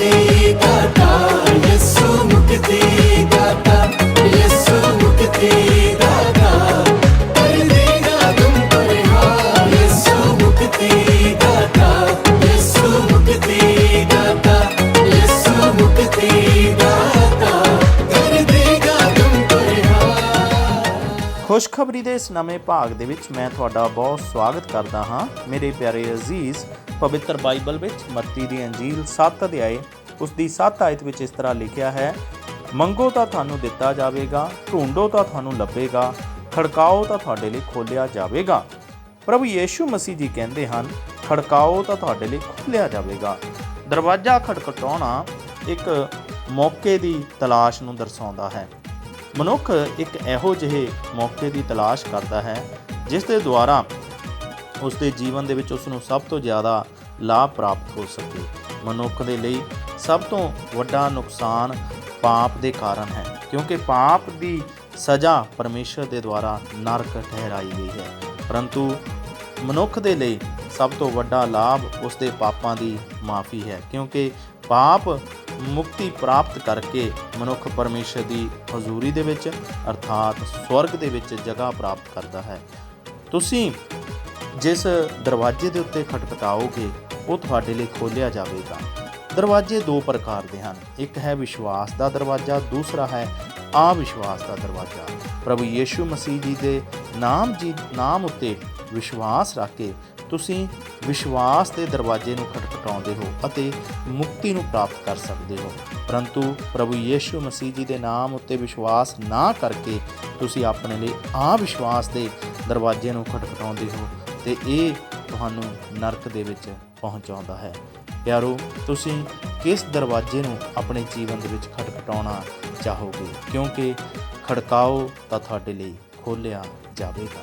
ਮੁਕਤੀ ਖੁਸ਼ਖਬਰੀ ਦੇ ਇਸ ਨਵੇਂ ਭਾਗ ਦੇ ਵਿੱਚ ਮੈਂ ਤੁਹਾਡਾ ਬਹੁਤ ਸਵਾਗਤ ਕਰਦਾ ਹਾਂ। ਮੇਰੇ ਪਿਆਰੇ ਅਜ਼ੀਜ਼, ਪਵਿੱਤਰ ਬਾਈਬਲ ਵਿੱਚ ਮੱਤੀ ਦੀ ਅੰਜੀਲ 7 ਅਧਿਆਏ, ਉਸ ਦੀ 7 ਆਇਤ ਵਿੱਚ ਇਸ ਤਰ੍ਹਾਂ ਲਿਖਿਆ ਹੈ, ਮੰਗੋ ਤਾਂ ਤੁਹਾਨੂੰ ਦਿੱਤਾ ਜਾਵੇਗਾ, ਢੂੰਡੋ ਤਾਂ ਤੁਹਾਨੂੰ ਲੱਭੇਗਾ, ਖੜਕਾਓ ਤਾਂ ਤੁਹਾਡੇ ਲਈ ਖੋਲ੍ਹਿਆ ਜਾਵੇਗਾ। ਪ੍ਰਭੂ ਯੀਸ਼ੂ ਮਸੀਹ ਜੀ ਕਹਿੰਦੇ ਹਨ, ਖੜਕਾਓ ਤਾਂ ਤੁਹਾਡੇ ਲਈ ਖੋਲ੍ਹਿਆ ਜਾਵੇਗਾ। ਦਰਵਾਜ਼ਾ ਖੜਕਟਾਉਣਾ ਇੱਕ ਮੌਕੇ ਦੀ ਤਲਾਸ਼ ਨੂੰ ਦਰਸਾਉਂਦਾ ਹੈ। ਮਨੁੱਖ ਇੱਕ ਇਹੋ ਜਿਹੇ ਮੌਕੇ ਦੀ ਤਲਾਸ਼ ਕਰਦਾ ਹੈ, ਜਿਸ ਦੇ ਦੁਆਰਾ ਉਸ ਦੇ ਜੀਵਨ ਦੇ ਵਿੱਚ ਉਸ ਨੂੰ ਸਭ ਤੋਂ ਜ਼ਿਆਦਾ ਲਾਭ ਪ੍ਰਾਪਤ ਹੋ ਸਕੇ। ਮਨੁੱਖ ਦੇ ਲਈ ਸਭ ਤੋਂ ਵੱਡਾ ਨੁਕਸਾਨ ਪਾਪ ਦੇ ਕਾਰਨ ਹੈ, ਕਿਉਂਕਿ ਪਾਪ ਦੀ ਸਜ਼ਾ ਪਰਮੇਸ਼ਰ ਦੇ ਦੁਆਰਾ ਨਰਕ ਠਹਿਰਾਈ ਗਈ ਹੈ। ਪਰੰਤੂ ਮਨੁੱਖ ਦੇ ਲਈ ਸਭ ਤੋਂ ਵੱਡਾ ਲਾਭ ਉਸ ਦੇ ਪਾਪਾਂ ਦੀ ਮਾਫੀ ਹੈ, ਕਿਉਂਕਿ ਪਾਪ ਮੁਕਤੀ ਪ੍ਰਾਪਤ ਕਰਕੇ ਮਨੁੱਖ ਪਰਮੇਸ਼ਰ ਦੀ ਹਜ਼ੂਰੀ ਦੇ ਵਿੱਚ, ਅਰਥਾਤ ਸਵਰਗ ਦੇ ਵਿੱਚ ਜਗ੍ਹਾ ਪ੍ਰਾਪਤ ਕਰਦਾ ਹੈ। ਤੁਸੀਂ ਜਿਸ ਦਰਵਾਜ਼ੇ ਦੇ ਉੱਤੇ ਖਟਖਟਾਓਗੇ, ਉਹ ਤੁਹਾਡੇ ਲਈ ਖੋਲ੍ਹਿਆ ਜਾਵੇਗਾ। ਦਰਵਾਜ਼ੇ ਦੋ ਪ੍ਰਕਾਰ ਦੇ ਹਨ, ਇੱਕ ਹੈ ਵਿਸ਼ਵਾਸ ਦਾ ਦਰਵਾਜ਼ਾ, ਦੂਸਰਾ ਹੈ ਅਵਿਸ਼ਵਾਸ ਦਾ ਦਰਵਾਜ਼ਾ। ਪ੍ਰਭੂ ਯੀਸ਼ੂ ਮਸੀਹ ਜੀ ਦੇ ਨਾਮ ਜੀ, ਨਾਮ ਉੱਤੇ ਵਿਸ਼ਵਾਸ ਰੱਖ ਕੇ ਤੁਸੀਂ ਵਿਸ਼ਵਾਸ ਦੇ ਦਰਵਾਜ਼ੇ ਨੂੰ ਖਟਖਟਾਉਂਦੇ ਹੋ ਅਤੇ ਮੁਕਤੀ ਨੂੰ ਪ੍ਰਾਪਤ ਕਰ ਸਕਦੇ ਹੋ। ਪਰੰਤੂ ਪ੍ਰਭੂ ਯੀਸ਼ੂ ਮਸੀਹ ਜੀ ਦੇ ਨਾਮ ਉੱਤੇ ਵਿਸ਼ਵਾਸ ਨਾ ਕਰਕੇ ਤੁਸੀਂ ਆਪਣੇ ਲਈ ਆ ਵਿਸ਼ਵਾਸ ਦੇ ਦਰਵਾਜ਼ੇ ਨੂੰ ਖਟਖਟਾਉਂਦੇ ਹੋ ਤੇ ਇਹ ਤੁਹਾਨੂੰ ਨਰਕ ਦੇ ਵਿੱਚ ਪਹੁੰਚਾਉਂਦਾ ਹੈ। ਪਿਆਰੋ, ਤੁਸੀਂ ਕਿਸ ਦਰਵਾਜ਼ੇ ਨੂੰ ਆਪਣੇ ਜੀਵਨ ਦੇ ਵਿੱਚ ਖਟਖਟਾਉਣਾ ਚਾਹੋਗੇ? ਕਿਉਂਕਿ ਖੜਕਾਓ ਤਾਂ ਤੁਹਾਡੇ ਲਈ ਖੋਲ੍ਹਿਆ ਜਾਵੇਗਾ।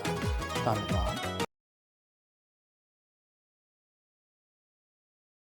ਧੰਨਵਾਦ।